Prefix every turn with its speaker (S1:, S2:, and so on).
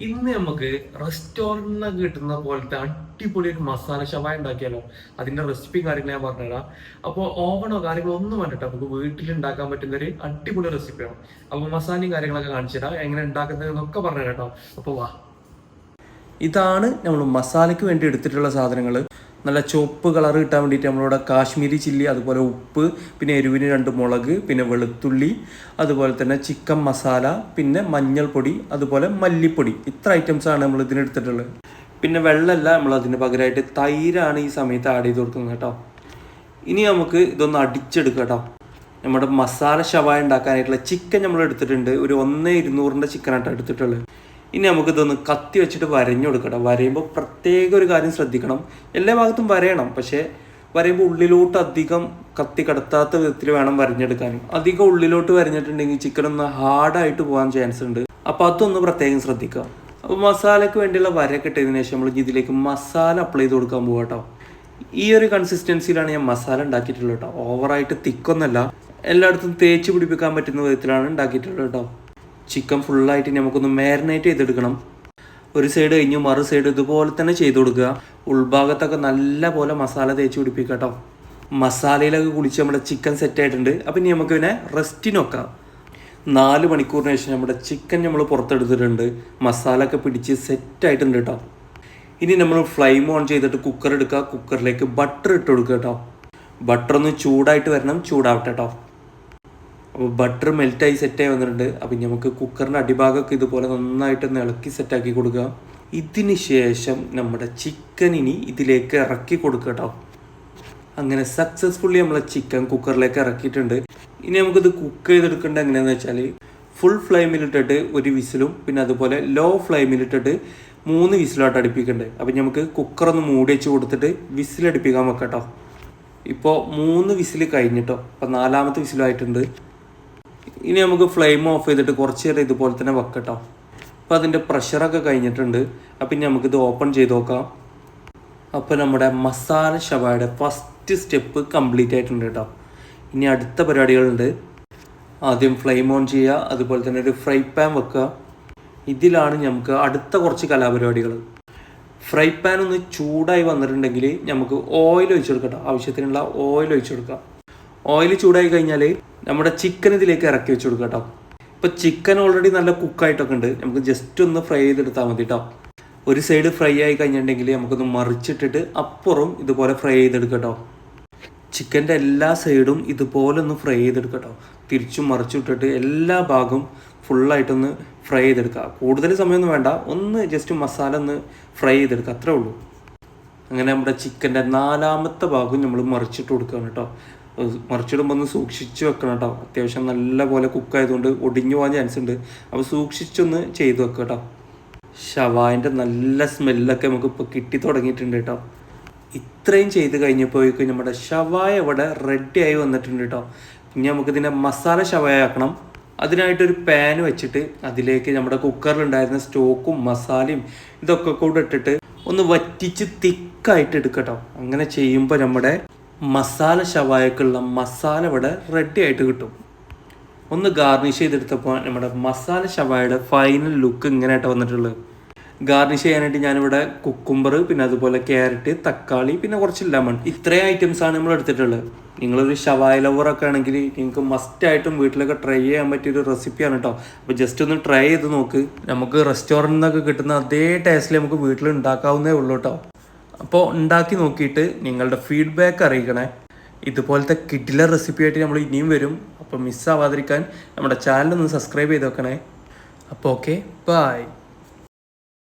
S1: ഇന്ന് നമുക്ക് റെസ്റ്റോറന്റിന് കിട്ടുന്ന പോലത്തെ അടിപൊളി ഒരു മസാല ഷവായ ഉണ്ടാക്കിയാലോ? അതിന്റെ റെസിപ്പിയും കാര്യങ്ങളും ഞാൻ പറഞ്ഞുതരാം. അപ്പോൾ ഓവനോ കാര്യങ്ങളോ ഒന്നും വേണ്ടിട്ട് നമുക്ക് വീട്ടിൽ ഉണ്ടാക്കാൻ പറ്റുന്ന ഒരു അടിപൊളി റെസിപ്പിയാണ് അപ്പോൾ മസാലയും കാര്യങ്ങളൊക്കെ കാണിച്ചു തരാം. എങ്ങനെ ഉണ്ടാക്കുന്നതെന്നൊക്കെ പറഞ്ഞു കേട്ടോ. അപ്പോൾ വാ.
S2: ഇതാണ് നമ്മൾ മസാലയ്ക്ക് വേണ്ടി എടുത്തിട്ടുള്ള സാധനങ്ങൾ നല്ല ചുവപ്പ് കളർ കിട്ടാൻ വേണ്ടിയിട്ട് നമ്മളിവിടെ കാശ്മീരി ചില്ലി അതുപോലെ ഉപ്പ് പിന്നെ എരിവിന് രണ്ട് മുളക് പിന്നെ വെളുത്തുള്ളി അതുപോലെ തന്നെ ചിക്കൻ മസാല പിന്നെ മഞ്ഞൾപ്പൊടി അതുപോലെ മല്ലിപ്പൊടി. ഇത്ര ഐറ്റംസാണ് നമ്മൾ ഇതിനെടുത്തിട്ടുള്ളത് പിന്നെ വെള്ളമല്ല നമ്മൾ അതിന് പകരമായിട്ട് തൈരാണ് ഈ സമയത്ത് ആഡ് ചെയ്ത് കൊടുക്കുന്നത് കേട്ടോ. ഇനി നമുക്ക് ഇതൊന്ന് അടിച്ചെടുക്കാം കേട്ടോ. നമ്മുടെ മസാല ഷവായ ഉണ്ടാക്കാനായിട്ടുള്ള ചിക്കൻ നമ്മൾ എടുത്തിട്ടുണ്ട്. ഒരു ഒന്ന് ഇരുന്നൂറിന്റെ ചിക്കനായിട്ടാണ് എടുത്തിട്ടുള്ളത്. ഇനി നമുക്ക് ഇതൊന്ന് കത്തി വെച്ചിട്ട് വരഞ്ഞു കൊടുക്കട്ടെ. വരയുമ്പോൾ പ്രത്യേക ഒരു കാര്യം ശ്രദ്ധിക്കണം. എല്ലാ ഭാഗത്തും വരയണം. പക്ഷേ വരയുമ്പോൾ ഉള്ളിലോട്ട് അധികം കത്തി കടത്താത്ത വിധത്തിൽ വേണം വരഞ്ഞെടുക്കാനും. അധികം ഉള്ളിലോട്ട് വരഞ്ഞിട്ടുണ്ടെങ്കിൽ ചിക്കൻ ഒന്ന് ഹാർഡായിട്ട് പോകാൻ ചാൻസ് ഉണ്ട്. അപ്പോൾ അതൊന്ന് പ്രത്യേകം ശ്രദ്ധിക്കുക. അപ്പോൾ മസാലയ്ക്ക് വേണ്ടിയുള്ള വര ഇട്ടതിന് ശേഷം നമ്മൾ ഇതിലേക്ക് മസാല അപ്ലൈ ചെയ്ത് കൊടുക്കാൻ പോകാം കേട്ടോ ഈ ഒരു കൺസിസ്റ്റൻസിയിലാണ് ഞാൻ മസാല ഉണ്ടാക്കിയിട്ടുള്ളത് കേട്ടോ ഓവറായിട്ട് തിക്കൊന്നല്ല എല്ലായിടത്തും തേച്ച് പിടിപ്പിക്കാൻ പറ്റുന്ന വിധത്തിലാണ് ഉണ്ടാക്കിയിട്ടുള്ളത് കേട്ടോ ചിക്കൻ ഫുള്ളായിട്ട് നമുക്കൊന്ന് മാരിനേറ്റ് ചെയ്തെടുക്കണം. ഒരു സൈഡ് കഴിഞ്ഞു മറു സൈഡ് ഇതുപോലെ തന്നെ ചെയ്ത് കൊടുക്കുക. ഉൾഭാഗത്തൊക്കെ നല്ല പോലെ മസാല തേച്ച് പിടിപ്പിക്കുക കേട്ടോ മസാലയിലൊക്കെ കുളിച്ച് നമ്മുടെ ചിക്കൻ സെറ്റ് ആയിട്ടുണ്ട്. അപ്പം ഇനി നമുക്ക് ഇതിനെ റെസ്റ്റ് നോക്കാം. നാല് മണിക്കൂറിന് ശേഷം നമ്മുടെ ചിക്കൻ നമ്മൾ പുറത്തെടുത്തിട്ടുണ്ട്. മസാല ഒക്കെ പിടിച്ച് സെറ്റ് ആയിട്ടുണ്ട് കേട്ടോ ഇനി നമ്മൾ ഫ്ലെയിം ഓൺ ചെയ്തിട്ട് കുക്കർ എടുക്കുക. കുക്കറിലേക്ക് ബട്ടർ ഇട്ട് കൊടുക്കുക കേട്ടോ ബട്ടർ ഒന്ന് ചൂടായിട്ട് വരണം. ചൂടാവട്ടെ കേട്ടോ അപ്പോൾ ബട്ടർ മെൽറ്റായി സെറ്റായി വന്നിട്ടുണ്ട്. അപ്പം നമുക്ക് കുക്കറിന്റെ അടിഭാഗമൊക്കെ ഇതുപോലെ നന്നായിട്ട് ഇളക്കി സെറ്റാക്കി കൊടുക്കുക. ഇതിന് ശേഷം നമ്മുടെ ചിക്കൻ ഇനി ഇതിലേക്ക് ഇറക്കി കൊടുക്കുക കേട്ടോ അങ്ങനെ സക്സസ്ഫുള്ളി നമ്മളെ ചിക്കൻ കുക്കറിലേക്ക് ഇറക്കിയിട്ടുണ്ട്. ഇനി നമുക്കിത് കുക്ക് ചെയ്തെടുക്കേണ്ടത് എങ്ങനെയാണെന്ന് വെച്ചാൽ ഫുൾ ഫ്ലെയിമിലിട്ടിട്ട് ഒരു വിസിലും പിന്നെ അതുപോലെ ലോ ഫ്ലെയിമിലിട്ടിട്ട് മൂന്ന് വിസിലായിട്ട് അടുപ്പിക്കണ്ടേ അപ്പം നമുക്ക് കുക്കറൊന്ന് മൂടി വെച്ച് കൊടുത്തിട്ട് വിസിലടുപ്പിക്കാൻ വെക്കാം കേട്ടോ ഇപ്പോൾ മൂന്ന് വിസിൽ കഴിഞ്ഞിട്ടോ. അപ്പം നാലാമത്തെ വിസിലായിട്ടുണ്ട് ഇനി നമുക്ക് ഫ്ലെയിം ഓഫ് ചെയ്തിട്ട് കുറച്ച് നേരം ഇതുപോലെ തന്നെ വെക്കട്ടോ. അപ്പോൾ അതിന്റെ പ്രഷറൊക്കെ കഴിഞ്ഞിട്ടുണ്ട്. അപ്പം ഇനി നമുക്കിത് ഓപ്പൺ ചെയ്ത് നോക്കാം. അപ്പോൾ നമ്മുടെ മസാല ഷവായുടെ ഫസ്റ്റ് സ്റ്റെപ്പ് കംപ്ലീറ്റ് ആയിട്ടുണ്ട് കേട്ടോ. ഇനി അടുത്ത പരിപാടികളുണ്ട്. ആദ്യം ഫ്ലെയിം ഓൺ ചെയ്യുക അതുപോലെ തന്നെ ഒരു ഫ്രൈ പാൻ വെക്കുക. ഇതിലാണ് നമുക്ക് അടുത്ത കുറച്ച് കലാപരിപാടികൾ. ഫ്രൈ പാൻ ഒന്ന് ചൂടായി വന്നിട്ടുണ്ടെങ്കിൽ നമുക്ക് ഓയിൽ ഒഴിച്ചു കൊടുക്കട്ടോ. ആവശ്യത്തിനുള്ള ഓയിൽ ഒഴിച്ചു കൊടുക്കാം. ഓയിൽ ചൂടായി കഴിഞ്ഞാൽ നമ്മുടെ ചിക്കൻ ഇതിലേക്ക് ഇറക്കി വെച്ച് കൊടുക്കാം കേട്ടോ ഇപ്പോൾ ചിക്കൻ ഓൾറെഡി നല്ല കുക്കായിട്ടൊക്കെ ഉണ്ട്. നമുക്ക് ജസ്റ്റ് ഒന്ന് ഫ്രൈ ചെയ്തെടുത്താൽ മതി കേട്ടോ ഒരു സൈഡ് ഫ്രൈ ആയി കഴിഞ്ഞിട്ടുണ്ടെങ്കിൽ നമുക്കൊന്ന് മറിച്ചിട്ടിട്ട് അപ്പുറം ഇതുപോലെ ഫ്രൈ ചെയ്തെടുക്കുക കേട്ടോ ചിക്കന്റെ എല്ലാ സൈഡും ഇതുപോലെ ഒന്ന് ഫ്രൈ ചെയ്തെടുക്കട്ടോ തിരിച്ചും മറിച്ചിട്ടിട്ട് എല്ലാ ഭാഗവും ഫുള്ളായിട്ടൊന്ന് ഫ്രൈ ചെയ്തെടുക്കുക. കൂടുതൽ സമയമൊന്നും വേണ്ട. ഒന്ന് ജസ്റ്റ് മസാല ഒന്ന് ഫ്രൈ ചെയ്തെടുക്കുക. അത്രേ ഉള്ളൂ. അങ്ങനെ നമ്മുടെ ചിക്കന്റെ നാലാമത്തെ ഭാഗം നമ്മൾ മറിച്ചിട്ട് കൊടുക്കുകയാണ് കേട്ടോ മറിച്ചിടുമ്പോൾ ഒന്ന് സൂക്ഷിച്ച് വെക്കണം കേട്ടോ. അത്യാവശ്യം നല്ല പോലെ കുക്കായതുകൊണ്ട് ഒടിഞ്ഞു പോകാൻ ചാൻസ് ഉണ്ട്. അപ്പോൾ സൂക്ഷിച്ചൊന്ന് ചെയ്തു വെക്കുക കേട്ടോ. ഷവായിന്റെ നല്ല സ്മെല്ലൊക്കെ നമുക്ക് ഇപ്പോൾ കിട്ടി തുടങ്ങിയിട്ടുണ്ട് കേട്ടോ. ഇത്രയും ചെയ്ത് കഴിഞ്ഞപ്പോഴേക്കും നമ്മുടെ ഷവായ ഇവിടെ റെഡി ആയി വന്നിട്ടുണ്ട് കേട്ടോ. ഇനി നമുക്കിതിനെ മസാല ഷവായ ആക്കണം. അതിനായിട്ടൊരു പാൻ വെച്ചിട്ട് അതിലേക്ക് നമ്മുടെ കുക്കറിലുണ്ടായിരുന്ന സ്റ്റോക്കും മസാലയും ഇതൊക്കെ കൂടെ ഇട്ടിട്ട് ഒന്ന് വറ്റിച്ച് തിക്കായിട്ട് എടുക്കട്ടോ അങ്ങനെ ചെയ്യുമ്പോൾ നമ്മുടെ മസാല ഷവായക്കുള്ള മസാല ഇവിടെ റെഡി ആയിട്ട് കിട്ടും. ഒന്ന് ഗാർണിഷ് ചെയ്തെടുത്തപ്പോൾ നമ്മുടെ മസാല ഷവായുടെ ഫൈനൽ ലുക്ക് ഇങ്ങനെയായിട്ട് വന്നിട്ടുള്ളത്. ഗാർണിഷ് ചെയ്യാനായിട്ട് ഞാനിവിടെ കുക്കുംബർ പിന്നെ അതുപോലെ ക്യാരറ്റ് തക്കാളി പിന്നെ കുറച്ച് ലെമൺ ഇത്രയും ആണ് നമ്മൾ എടുത്തിട്ടുള്ളത്. നിങ്ങളൊരു ഷവായ ലവറൊക്കെ ആണെങ്കിൽ നിങ്ങൾക്ക് മസ്റ്റ് ആയിട്ടും വീട്ടിലൊക്കെ ട്രൈ ചെയ്യാൻ പറ്റിയ ഒരു റെസിപ്പിയാണ് കേട്ടോ അപ്പോൾ ജസ്റ്റ് ഒന്ന് ട്രൈ ചെയ്ത് നോക്ക്. നമുക്ക് റെസ്റ്റോറന്റിൽ നിന്നൊക്കെ കിട്ടുന്ന അതേ ടേസ്റ്റിൽ നമുക്ക് വീട്ടിൽ ഉണ്ടാക്കാവുന്നേ ഉള്ളൂ കേട്ടോ അപ്പോൾ ഉണ്ടാക്കി നോക്കിയിട്ട് നിങ്ങളുടെ ഫീഡ്ബാക്ക് അറിയിക്കണേ. ഇതുപോലത്തെ കിഡിലർ റെസിപ്പി ആയിട്ട് നമ്മൾ ഇനിയും വരും. അപ്പോൾ മിസ്സാവാതിരിക്കാൻ നമ്മുടെ ചാനൽ ഒന്ന് സബ്സ്ക്രൈബ് ചെയ്ത് വെക്കണേ. അപ്പോൾ ഓക്കെ ബൈ